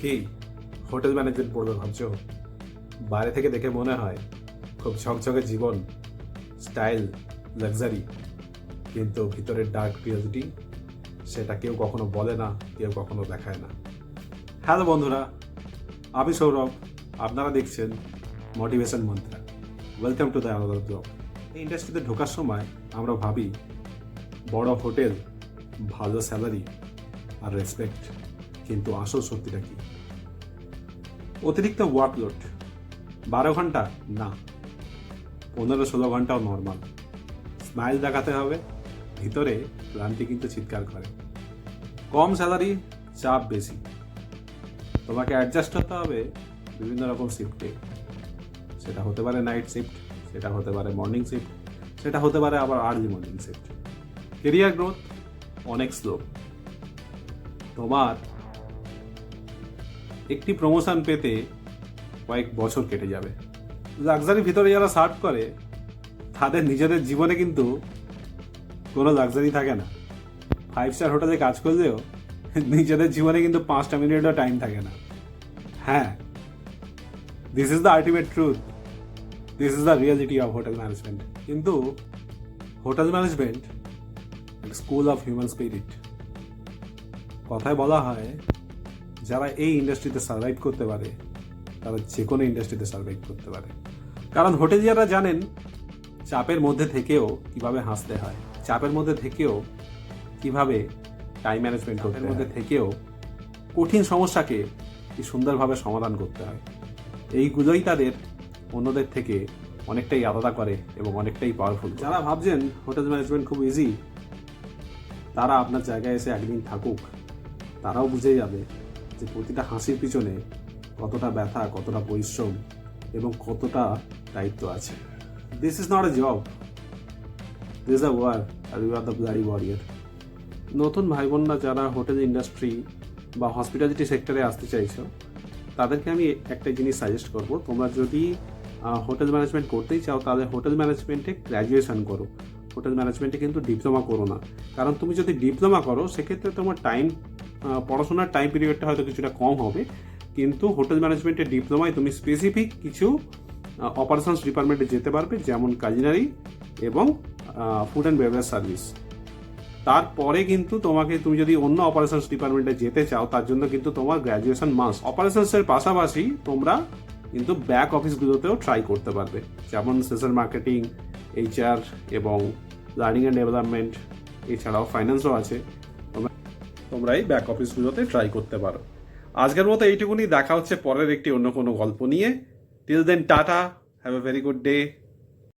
কি? Hotel management পড়বে ভাবছ? বাইরে থেকে দেখে মনে হয় খুব ঝকঝকে জীবন, স্টাইল, লাক্সারি। কিন্তু ভিতরের ডার্ক রিয়ালিটি সেটা কেউ কখনো বলে না, কেউ কখনো দেখায় না। হ্যালো বন্ধুরা, আমি সৌরভ। আপনারা দেখছেন motivation Mantra welcome to the আলাদা ব্লগ এই ইন্ডাস্ট্রিতে ঢোকার সময় আমরা ভাবি, বড় হোটেল, ভালো স্যালারি আর রেসপেক্ট কিন্তু আসল সত্যিটা কি? অতিরিক্ত ওয়ার্কলোড বারো ঘণ্টা? না। পনেরো ষোলো ঘন্টাও নর্মাল স্মাইল দেখাতে হবে, ভিতরে ক্লান্তি কিন্তু চিৎকার করে। কম স্যালারি চাপ বেশি। তোমাকে অ্যাডজাস্ট হতে হবে বিভিন্ন রকম শিফটে সেটা হতে পারে নাইট শিফট সেটা হতে পারে মর্নিং শিফট সেটা হতে পারে আবার early morning shift career growth অনেক স্লো তোমার একটি প্রমোশন পেতে কয়েক বছর কেটে যাবে। লাক্সারি ভিতরে যারা সার্ভ করে, তাদের নিজেদের জীবনে কিন্তু কোনো লাক্সারি থাকে না। ফাইভ স্টার হোটেলে কাজ করলেও নিজেদের জীবনে কিন্তু পাঁচটা মিনিটও টাইম থাকে না। হ্যাঁ this is the ultimate truth this is the reality of hotel management কিন্তু hotel management school of human spirit কথায় বলা হয় যারা এই ইন্ডাস্ট্রিতে সার্ভাইভ করতে পারে তারা যে কোনো ইন্ডাস্ট্রিতে সার্ভাইভ করতে পারে। কারণ হোটেলিয়াররা জানেন চাপের মধ্যে থেকেও কীভাবে হাসতে হয়। চাপের মধ্যে থেকেও কীভাবে টাইম ম্যানেজমেন্ট করতে মধ্যে থেকেও কঠিন সমস্যাকে কি সুন্দরভাবে সমাধান করতে হয়। এইগুলোই তাদের অন্যদের থেকে অনেকটাই আলাদা করে এবং অনেকটাই পাওয়ারফুল যারা ভাবছেন হোটেল ম্যানেজমেন্ট খুব ইজি তারা আপনার জায়গায় এসে একদিন থাকুক তারাও বুঝে যাবে যে প্রতিটা হাসির পিছনে কতটা ব্যথা, কতটা পরিশ্রম এবং কতটা দায়িত্ব আছে। This is not a job this a war you are the bloody warrior নতুন ভাই বোনরা যারা হোটেল ইন্ডাস্ট্রি বা হসপিটালিটি সেক্টরে আসতে চাইছো, তাদেরকে আমি একটা জিনিস সাজেস্ট করব। তোমরা যদি হোটেল ম্যানেজমেন্ট করতেই চাও, তাহলে হোটেল ম্যানেজমেন্টে গ্র্যাজুয়েশন করো। হোটেল ম্যানেজমেন্টে কিন্তু ডিপ্লোমা করো না। কারণ তুমি যদি ডিপ্লোমা করো, সেক্ষেত্রে তোমার টাইম পড়াশোনার টাইম পিরিয়ডটা হয়তো কিছুটা কম হবে, কিন্তু হোটেল ম্যানেজমেন্টের ডিপ্লোমায় তুমি স্পেসিফিক কিছু অপারেশনস ডিপার্টমেন্টে যেতে পারবে, যেমন কাজিনারি এবং ফুড অ্যান্ড বেভারেজ সার্ভিস তারপরে কিন্তু তোমাকে তুমি যদি অন্য অপারেশনস ডিপার্টমেন্টে যেতে চাও, তার জন্য কিন্তু তোমার গ্র্যাজুয়েশন মাস অপারেশনসের পাশাপাশি তোমরা কিন্তু ব্যাক অফিসগুলোতেও ট্রাই করতে পারবে। যেমন সেশন মার্কেটিং এইচআর এবং লার্নিং অ্যান্ড ডেভেলপমেন্ট এছাড়াও ফাইন্যান্সও আছে। তোমরা এই ব্যাক অফিসগুলোতে ট্রাই করতে পারো। আজকের মতো এইটুকুনি, দেখা হচ্ছে পরের একটি অন্য কোনো গল্প নিয়ে। Till then tata have a very good day